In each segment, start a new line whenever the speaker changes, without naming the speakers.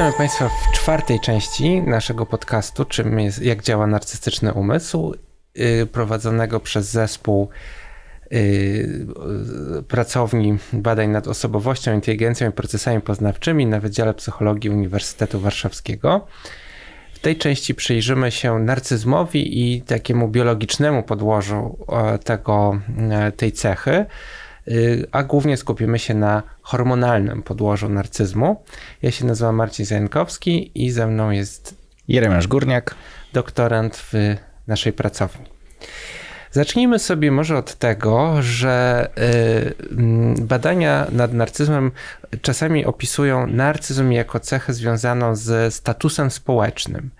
Witamy Państwa w czwartej części naszego podcastu, czym jest, jak działa narcystyczny umysł, yy, prowadzonego przez zespół yy, pracowni badań nad osobowością, inteligencją i procesami poznawczymi na Wydziale Psychologii Uniwersytetu Warszawskiego. W tej części przyjrzymy się narcyzmowi i takiemu biologicznemu podłożu e, tego, e, tej cechy Y, a głównie skupimy się na hormonalnym podłożu narcyzmu. Ja się nazywam Marcin Zajankowski i ze mną jest
Jeremiasz Górniak,
doktorant w naszej pracowni. Zacznijmy sobie może od tego, że y, badania nad narcyzmem czasami opisują narcyzm jako cechę związaną ze statusem społecznym.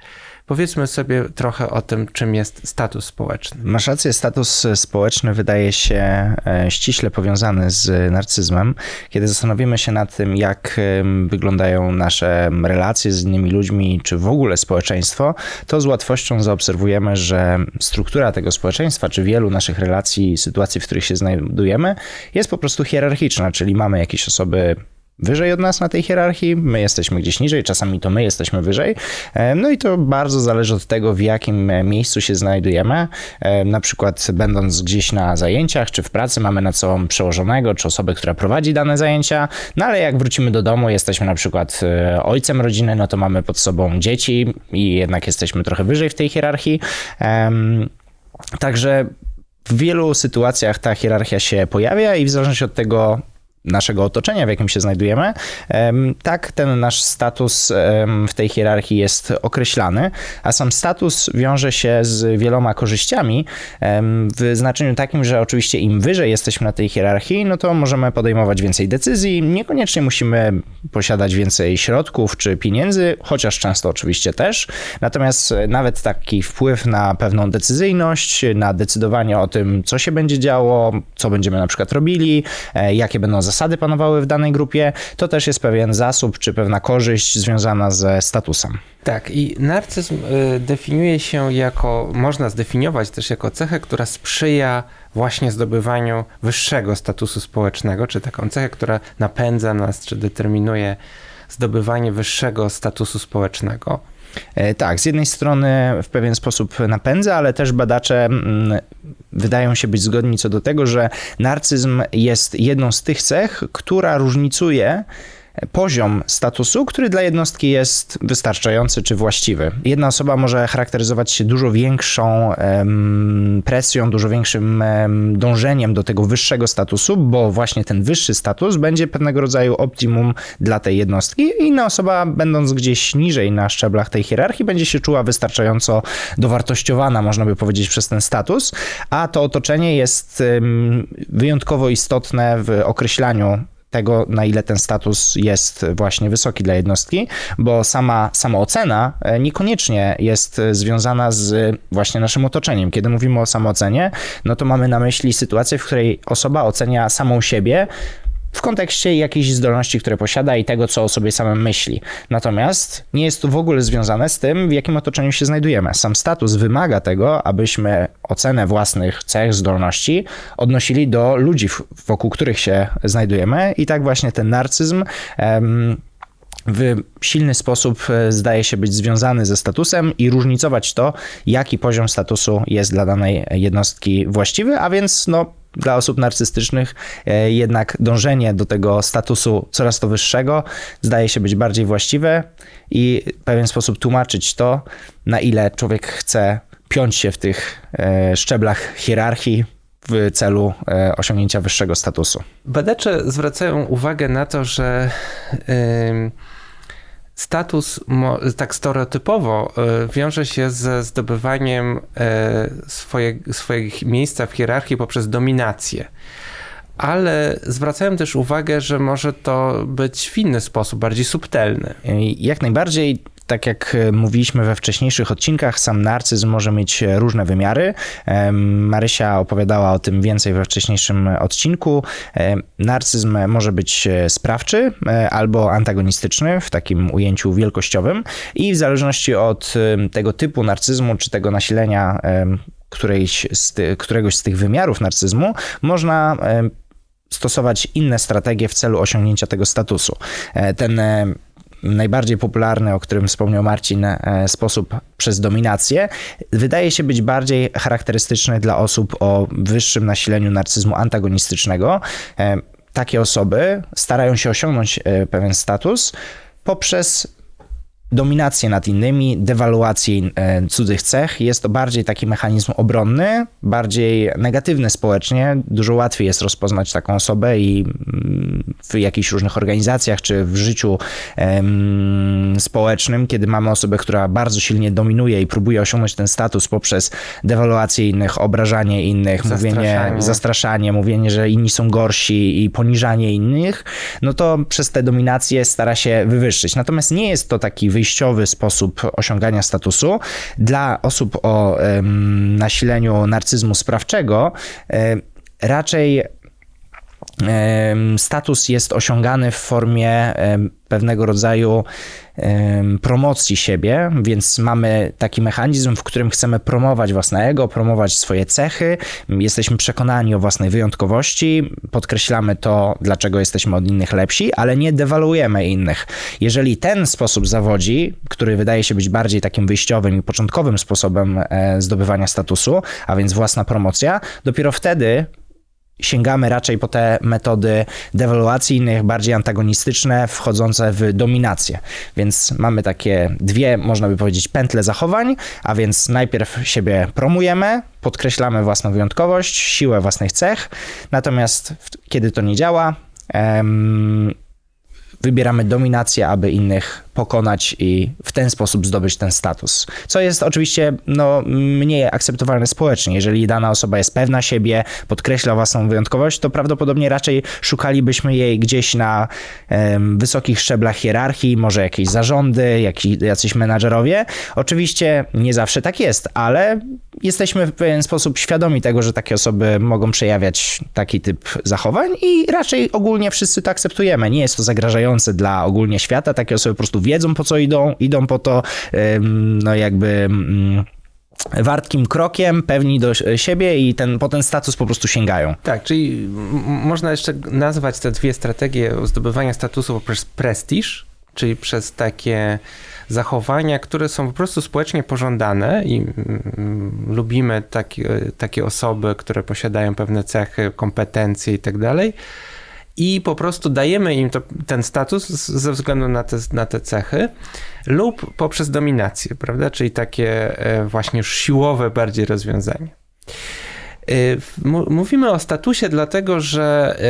Powiedzmy sobie trochę o tym, czym jest status społeczny.
Masz rację, status społeczny wydaje się e, ściśle powiązany z narcyzmem. Kiedy zastanowimy się nad tym, jak wyglądają nasze relacje z innymi ludźmi, czy w ogóle społeczeństwo, to z łatwością zaobserwujemy, że struktura tego społeczeństwa, czy wielu naszych relacji, sytuacji, w których się znajdujemy, jest po prostu hierarchiczna, czyli mamy jakieś osoby wyżej od nas na tej hierarchii, my jesteśmy gdzieś niżej, czasami to my jesteśmy wyżej. E, no i to bardzo zależy od tego, w jakim e, miejscu się znajdujemy. E, na przykład, będąc gdzieś na zajęciach czy w pracy, mamy na sobą przełożonego czy osobę, która prowadzi dane zajęcia. No ale jak wrócimy do domu, jesteśmy na przykład ojcem rodziny, no to mamy pod sobą dzieci i jednak jesteśmy trochę wyżej w tej hierarchii. Także w wielu sytuacjach ta hierarchia się pojawia i w zależności od tego, naszego otoczenia, w jakim się znajdujemy, tak ten nasz status w tej hierarchii jest określany, a sam status wiąże się z wieloma korzyściami w znaczeniu takim, że oczywiście im wyżej jesteśmy na tej hierarchii, no to możemy podejmować więcej decyzji, niekoniecznie musimy posiadać więcej środków czy pieniędzy, chociaż często oczywiście też, natomiast nawet taki wpływ na pewną decyzyjność, na decydowanie o tym, co się będzie działo, co będziemy na przykład robili, e, jakie będą zasady panowały w danej grupie, to też jest pewien zasób czy pewna korzyść związana ze statusem.
Tak, i narcyzm y, definiuje się jako, można zdefiniować też jako cechę, która sprzyja właśnie zdobywaniu wyższego statusu społecznego, czy taką cechę, która napędza nas, czy determinuje zdobywanie wyższego statusu społecznego.
E, tak, z jednej strony w pewien sposób napędza, ale też badacze mm, wydają się być zgodni co do tego, że narcyzm jest jedną z tych cech, która różnicuje poziom statusu, który dla jednostki jest wystarczający czy właściwy. Jedna osoba może charakteryzować się dużo większą um, presją, dużo większym um, dążeniem do tego wyższego statusu, bo właśnie ten wyższy status będzie pewnego rodzaju optimum dla tej jednostki. Inna osoba, będąc gdzieś niżej na szczeblach tej hierarchii, będzie się czuła wystarczająco dowartościowana, można by powiedzieć, przez ten status, a to otoczenie jest um, wyjątkowo istotne w określaniu tego, na ile ten status jest właśnie wysoki dla jednostki, bo sama samoocena e, niekoniecznie jest związana z właśnie naszym otoczeniem. Kiedy mówimy o samoocenie, no to mamy na myśli sytuację, w której osoba ocenia samą siebie w kontekście jakiejś zdolności, które posiada i tego, co o sobie samym myśli. Natomiast nie jest to w ogóle związane z tym, w jakim otoczeniu się znajdujemy. Sam status wymaga tego, abyśmy ocenę własnych cech, zdolności odnosili do ludzi, wokół których się znajdujemy i tak właśnie ten narcyzm w silny sposób e, zdaje się być związany ze statusem i różnicować to, jaki poziom statusu jest dla danej jednostki właściwy, a więc no, dla osób narcystycznych e, jednak dążenie do tego statusu coraz to wyższego zdaje się być bardziej właściwe i w pewien sposób tłumaczyć to, na ile człowiek chce piąć się w tych e, szczeblach hierarchii w celu e, osiągnięcia wyższego statusu.
Badacze zwracają uwagę na to, że yy status tak stereotypowo e, wiąże się ze zdobywaniem e, swoje, swojego miejsca w hierarchii poprzez dominację. Ale zwracałem też uwagę, że może to być w inny sposób, bardziej subtelny.
Jak najbardziej tak jak e, mówiliśmy we wcześniejszych odcinkach, sam narcyzm może mieć e, różne wymiary. Marysia opowiadała o tym więcej we wcześniejszym odcinku. Narcyzm może być e, sprawczy albo antagonistyczny w takim ujęciu wielkościowym i w zależności od tego typu narcyzmu czy tego nasilenia którejś z ty, któregoś z tych wymiarów narcyzmu można stosować inne strategie w celu osiągnięcia tego statusu. Ten najbardziej popularny, o którym wspomniał Marcin, e, sposób przez dominację, wydaje się być bardziej charakterystyczny dla osób o wyższym nasileniu narcyzmu antagonistycznego. E, Takie osoby starają się osiągnąć e, pewien status poprzez dominację nad innymi, dewaluację e, cudzych cech. Jest to bardziej taki mechanizm obronny, bardziej negatywny społecznie. Dużo łatwiej jest rozpoznać taką osobę i mm, w jakichś różnych organizacjach czy w życiu em, społecznym, kiedy mamy osobę, która bardzo silnie dominuje i próbuje osiągnąć ten status poprzez dewaluację innych, obrażanie innych, mówienie,
Zastraszanie.
zastraszanie, mówienie, że inni są gorsi i poniżanie innych, no to przez tę dominację stara się wywyższyć. Natomiast nie jest to taki wyjściowy sposób osiągania statusu. Dla osób o nasileniu narcyzmu sprawczego raczej status jest osiągany w formie pewnego rodzaju promocji siebie, więc mamy taki mechanizm, w którym chcemy promować własne ego, promować swoje cechy, jesteśmy przekonani o własnej wyjątkowości, podkreślamy to, dlaczego jesteśmy od innych lepsi, ale nie dewaluujemy innych. Jeżeli ten sposób zawodzi, który wydaje się być bardziej takim wyjściowym i początkowym sposobem e, zdobywania statusu, a więc własna promocja, dopiero wtedy sięgamy raczej po te metody dewaluacji innych, bardziej antagonistyczne, wchodzące w dominację. Więc mamy takie dwie, można by powiedzieć, pętle zachowań, a więc najpierw siebie promujemy, podkreślamy własną wyjątkowość, siłę własnych cech, natomiast kiedy to nie działa, wybieramy dominację, aby innych pokonać i w ten sposób zdobyć ten status. Co jest oczywiście no, mniej akceptowalne społecznie. Jeżeli dana osoba jest pewna siebie, podkreśla własną wyjątkowość, to prawdopodobnie raczej szukalibyśmy jej gdzieś na em, wysokich szczeblach hierarchii, może jakieś zarządy, jakiś, jacyś menadżerowie. Oczywiście nie zawsze tak jest, ale jesteśmy w pewien sposób świadomi tego, że takie osoby mogą przejawiać taki typ zachowań i raczej ogólnie wszyscy to akceptujemy. Nie jest to zagrażające dla ogólnie świata. Takie osoby po prostu wiedzą po co idą, idą po to no jakby mm, wartkim krokiem, pewni do siebie i ten, po ten status po prostu sięgają.
Tak, czyli można jeszcze nazwać te dwie strategie zdobywania statusu poprzez prestiż, czyli przez takie zachowania, które są po prostu społecznie pożądane i lubimy takie, takie osoby, które posiadają pewne cechy, kompetencje i tak dalej. I po prostu dajemy im to, ten status ze względu na te, na te cechy, lub poprzez dominację, prawda? Czyli takie e, właśnie już siłowe bardziej rozwiązanie. Mu- Mówimy o statusie, dlatego że y,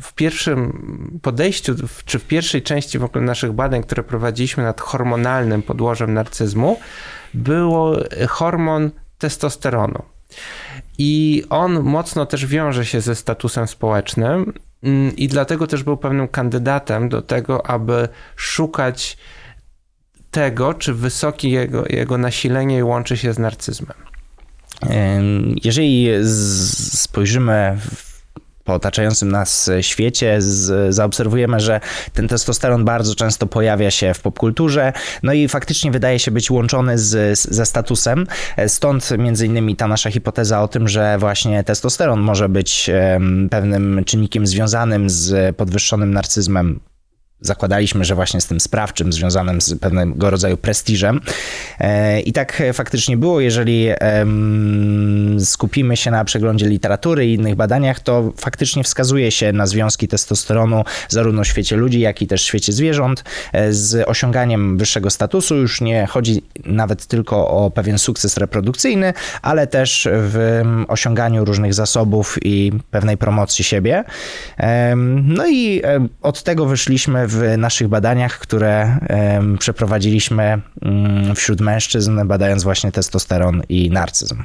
w pierwszym podejściu, czy w pierwszej części w ogóle naszych badań, które prowadziliśmy nad hormonalnym podłożem narcyzmu, było hormon testosteronu. I on mocno też wiąże się ze statusem społecznym, mm, i dlatego też był pewnym kandydatem do tego, aby szukać tego, czy wysokie jego, jego nasilenie łączy się z narcyzmem.
Em, Jeżeli spojrzymy w- po otaczającym nas świecie, z, zaobserwujemy, że ten testosteron bardzo często pojawia się w popkulturze, no i faktycznie wydaje się być łączony z, z, ze statusem. E, Stąd między innymi ta nasza hipoteza o tym, że właśnie testosteron może być pewnym czynnikiem związanym z podwyższonym narcyzmem zakładaliśmy, że właśnie z tym sprawczym, związanym z pewnego rodzaju prestiżem. E, I tak faktycznie było. Jeżeli skupimy się na przeglądzie literatury i innych badaniach, to faktycznie wskazuje się na związki testosteronu zarówno w świecie ludzi, jak i też w świecie zwierząt e, z osiąganiem wyższego statusu. Już nie chodzi nawet tylko o pewien sukces reprodukcyjny, ale też w osiąganiu różnych zasobów i pewnej promocji siebie. No i od tego wyszliśmy w naszych badaniach, które przeprowadziliśmy mm, wśród mężczyzn, badając właśnie testosteron i narcyzm.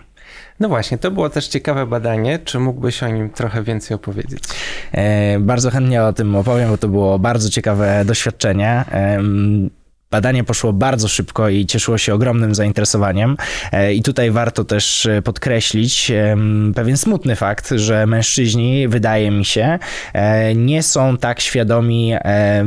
No właśnie, to było też ciekawe badanie. Czy mógłbyś o nim trochę więcej opowiedzieć?
E, Bardzo chętnie o tym opowiem, bo to było bardzo ciekawe doświadczenie. Badanie poszło bardzo szybko i cieszyło się ogromnym zainteresowaniem. E, I tutaj warto też e, podkreślić em, pewien smutny fakt, że mężczyźni, wydaje mi się, e, nie są tak świadomi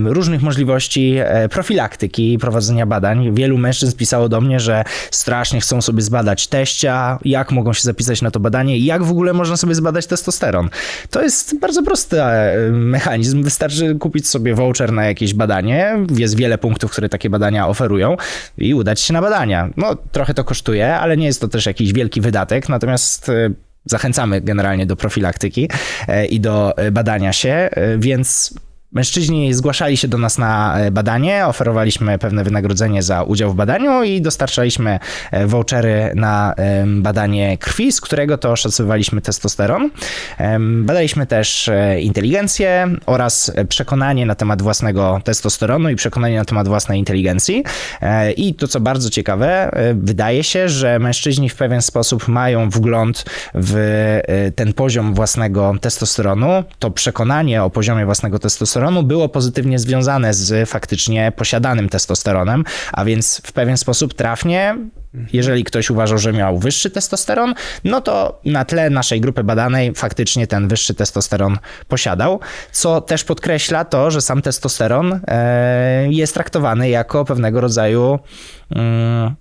różnych możliwości e, profilaktyki i prowadzenia badań. Wielu mężczyzn pisało do mnie, że strasznie chcą sobie zbadać teścia, jak mogą się zapisać na to badanie i jak w ogóle można sobie zbadać testosteron. To jest bardzo prosty e, mechanizm. Wystarczy kupić sobie voucher na jakieś badanie. Jest wiele punktów, które takie badania oferują i udać się na badania. No, trochę to kosztuje, ale nie jest to też jakiś wielki wydatek, natomiast e, zachęcamy generalnie do profilaktyki e, i do e, badania się, więc Mężczyźni zgłaszali się do nas na e, badanie, oferowaliśmy pewne wynagrodzenie za udział w badaniu i dostarczaliśmy e, vouchery na badanie krwi, z którego to oszacowywaliśmy testosteron. Badaliśmy też e, inteligencję oraz przekonanie na temat własnego testosteronu i przekonanie na temat własnej inteligencji. I to, co bardzo ciekawe, wydaje się, że mężczyźni w pewien sposób mają wgląd w ten poziom własnego testosteronu. To przekonanie o poziomie własnego testosteronu było pozytywnie związane z faktycznie posiadanym testosteronem, a więc w pewien sposób trafnie. Jeżeli ktoś uważał, że miał wyższy testosteron, no to na tle naszej grupy badanej faktycznie ten wyższy testosteron posiadał, co też podkreśla to, że sam testosteron e, jest traktowany jako pewnego rodzaju mm,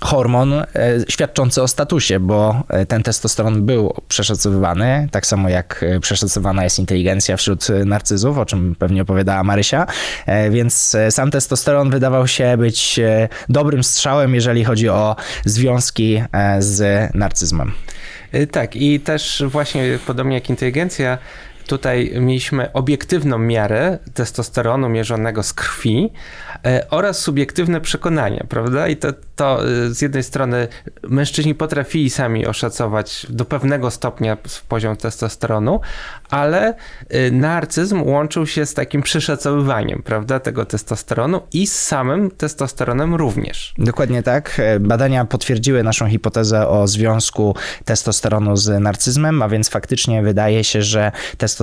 hormon e, świadczący o statusie, bo e, ten testosteron był przeszacowywany, tak samo jak e, przeszacowana jest inteligencja wśród narcyzów, o czym pewnie opowiadała Marysia, więc sam testosteron wydawał się być dobrym strzałem, jeżeli chodzi o związki z narcyzmem.
Tak, i też właśnie podobnie jak inteligencja, tutaj mieliśmy obiektywną miarę testosteronu mierzonego z krwi e, oraz subiektywne przekonania, prawda? I to, to y, z jednej strony mężczyźni potrafili sami oszacować do pewnego stopnia poziom testosteronu, ale y, narcyzm łączył się z takim przeszacowywaniem, prawda, tego testosteronu i z samym testosteronem również.
Dokładnie tak. E, Badania potwierdziły naszą hipotezę o związku testosteronu z narcyzmem, a więc faktycznie wydaje się, że testosteron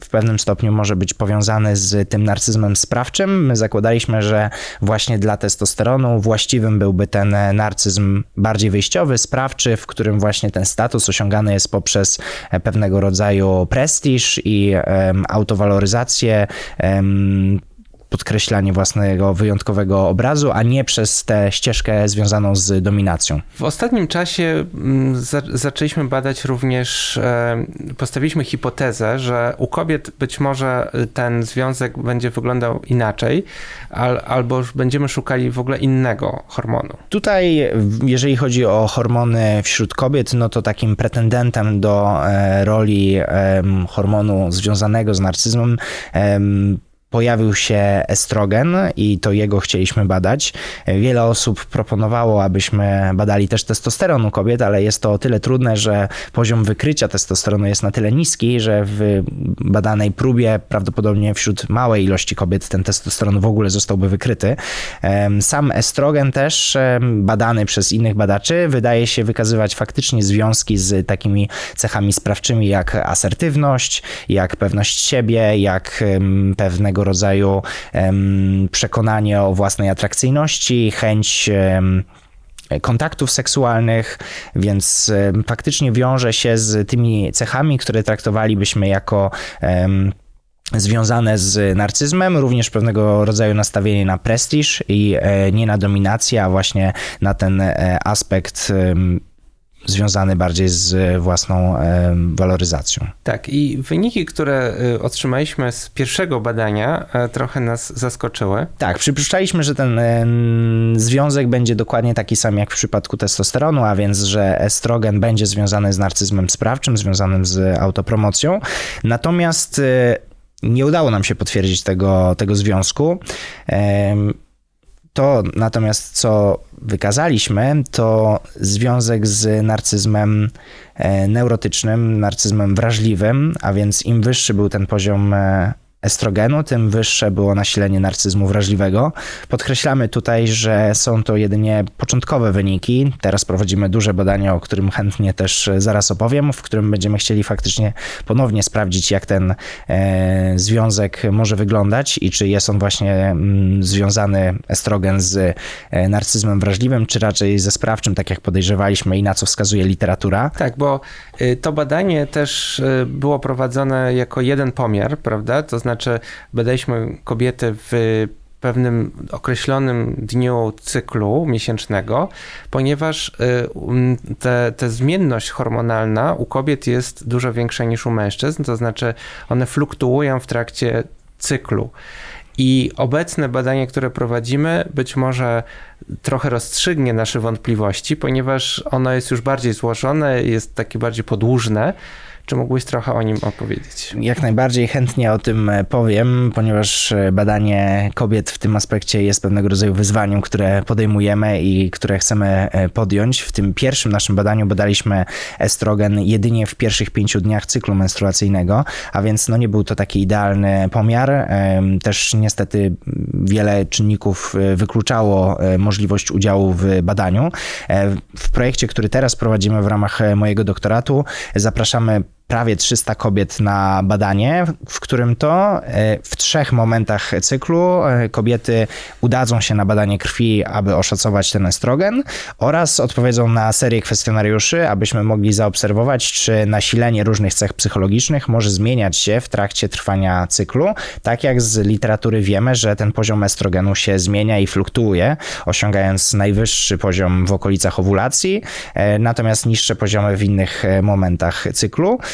w pewnym stopniu może być powiązany z tym narcyzmem sprawczym. My zakładaliśmy, że właśnie dla testosteronu właściwym byłby ten narcyzm bardziej wyjściowy, sprawczy, w którym właśnie ten status osiągany jest poprzez e, pewnego rodzaju prestiż i autowaloryzację. Podkreślanie własnego wyjątkowego obrazu, a nie przez tę ścieżkę związaną z dominacją.
W ostatnim czasie mm, za, zaczęliśmy badać również, e, postawiliśmy hipotezę, że u kobiet być może ten związek będzie wyglądał inaczej, al, albo będziemy szukali w ogóle innego hormonu.
Tutaj, jeżeli chodzi o hormony wśród kobiet, no to takim pretendentem do e, roli hormonu związanego z narcyzmem em, pojawił się estrogen i to jego chcieliśmy badać. Wiele osób proponowało, abyśmy badali też testosteron u kobiet, ale jest to o tyle trudne, że poziom wykrycia testosteronu jest na tyle niski, że w badanej próbie prawdopodobnie wśród małej ilości kobiet ten testosteron w ogóle zostałby wykryty. Sam estrogen też badany przez innych badaczy wydaje się wykazywać faktycznie związki z takimi cechami sprawczymi jak asertywność, jak pewność siebie, jak pewnego rodzaju przekonanie o własnej atrakcyjności, chęć kontaktów seksualnych, więc faktycznie wiąże się z tymi cechami, które traktowalibyśmy jako związane z narcyzmem, również pewnego rodzaju nastawienie na prestiż i e, nie na dominację, a właśnie na ten e, aspekt związany bardziej z własną em, waloryzacją.
Tak, i wyniki, które y, otrzymaliśmy z pierwszego badania, e, trochę nas zaskoczyły.
Tak, przypuszczaliśmy, że ten związek będzie dokładnie taki sam jak w przypadku testosteronu, a więc, że estrogen będzie związany z narcyzmem sprawczym, związanym z autopromocją. Natomiast e, nie udało nam się potwierdzić tego, tego związku. To natomiast, co wykazaliśmy, to związek z narcyzmem e, neurotycznym, narcyzmem wrażliwym, a więc im wyższy był ten poziom e, estrogenu, tym wyższe było nasilenie narcyzmu wrażliwego. Podkreślamy tutaj, że są to jedynie początkowe wyniki. Teraz prowadzimy duże badanie, o którym chętnie też zaraz opowiem, w którym będziemy chcieli faktycznie ponownie sprawdzić, jak ten e, związek może wyglądać i czy jest on właśnie mm, związany estrogen z e, narcyzmem wrażliwym, czy raczej ze sprawczym, tak jak podejrzewaliśmy i na co wskazuje literatura.
Tak, bo y, to badanie też y, było prowadzone jako jeden pomiar, prawda? To znaczy badaliśmy kobiety w pewnym określonym dniu cyklu miesięcznego, ponieważ y, um, te zmienność hormonalna u kobiet jest dużo większa niż u mężczyzn, to znaczy one fluktuują w trakcie cyklu. I obecne badanie, które prowadzimy, być może trochę rozstrzygnie nasze wątpliwości, ponieważ ono jest już bardziej złożone, jest takie bardziej podłużne. Czy mógłbyś trochę o nim opowiedzieć?
Jak najbardziej chętnie o tym powiem, ponieważ badanie kobiet w tym aspekcie jest pewnego rodzaju wyzwaniem, które podejmujemy i które chcemy podjąć. W tym pierwszym naszym badaniu badaliśmy estrogen jedynie w pierwszych pięciu dniach cyklu menstruacyjnego, a więc no nie był to taki idealny pomiar. Też niestety wiele czynników wykluczało możliwość udziału w badaniu. W projekcie, który teraz prowadzimy w ramach mojego doktoratu, zapraszamy prawie 300 kobiet na badanie, w którym to e, w trzech momentach cyklu e, kobiety udadzą się na badanie krwi, aby oszacować ten estrogen oraz odpowiedzą na serię kwestionariuszy, abyśmy mogli zaobserwować, czy nasilenie różnych cech psychologicznych może zmieniać się w trakcie trwania cyklu. Tak jak z literatury wiemy, że ten poziom estrogenu się zmienia i fluktuuje, osiągając najwyższy poziom w okolicach owulacji, e, natomiast niższe poziomy w innych momentach cyklu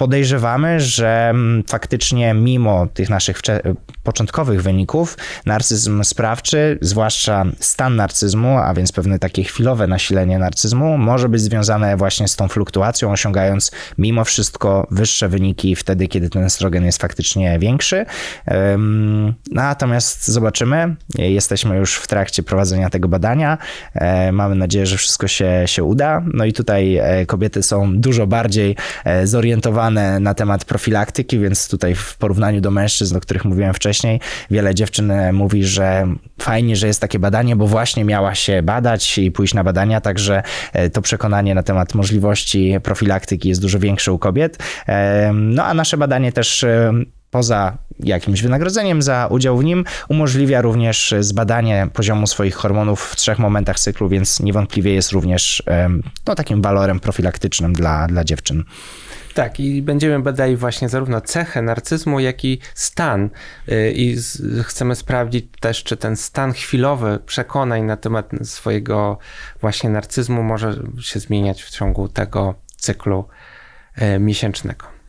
podejrzewamy, że mm, faktycznie mimo tych naszych początkowych wyników, narcyzm sprawczy, zwłaszcza stan narcyzmu, a więc pewne takie chwilowe nasilenie narcyzmu, może być związane właśnie z tą fluktuacją, osiągając mimo wszystko wyższe wyniki wtedy, kiedy ten estrogen jest faktycznie większy. Natomiast zobaczymy. Jesteśmy już w trakcie prowadzenia tego badania. E, mamy nadzieję, że wszystko się, się uda. No i tutaj e, kobiety są dużo bardziej e, zorientowane na temat profilaktyki, więc tutaj w porównaniu do mężczyzn, o których mówiłem wcześniej, wiele dziewczyn e, mówi, że fajnie, że jest takie badanie, bo właśnie miała się badać i pójść na badania, także e, to przekonanie na temat możliwości profilaktyki jest dużo większe u kobiet. E, no a nasze badanie też poza jakimś wynagrodzeniem za udział w nim, umożliwia również zbadanie poziomu swoich hormonów w trzech momentach cyklu, więc niewątpliwie jest również no, takim walorem profilaktycznym dla, dla dziewczyn.
Tak, i będziemy badali właśnie zarówno cechę narcyzmu, jak i stan. Y, I chcemy sprawdzić też, czy ten stan chwilowy przekonań na temat swojego właśnie narcyzmu może się zmieniać w ciągu tego cyklu y, miesięcznego.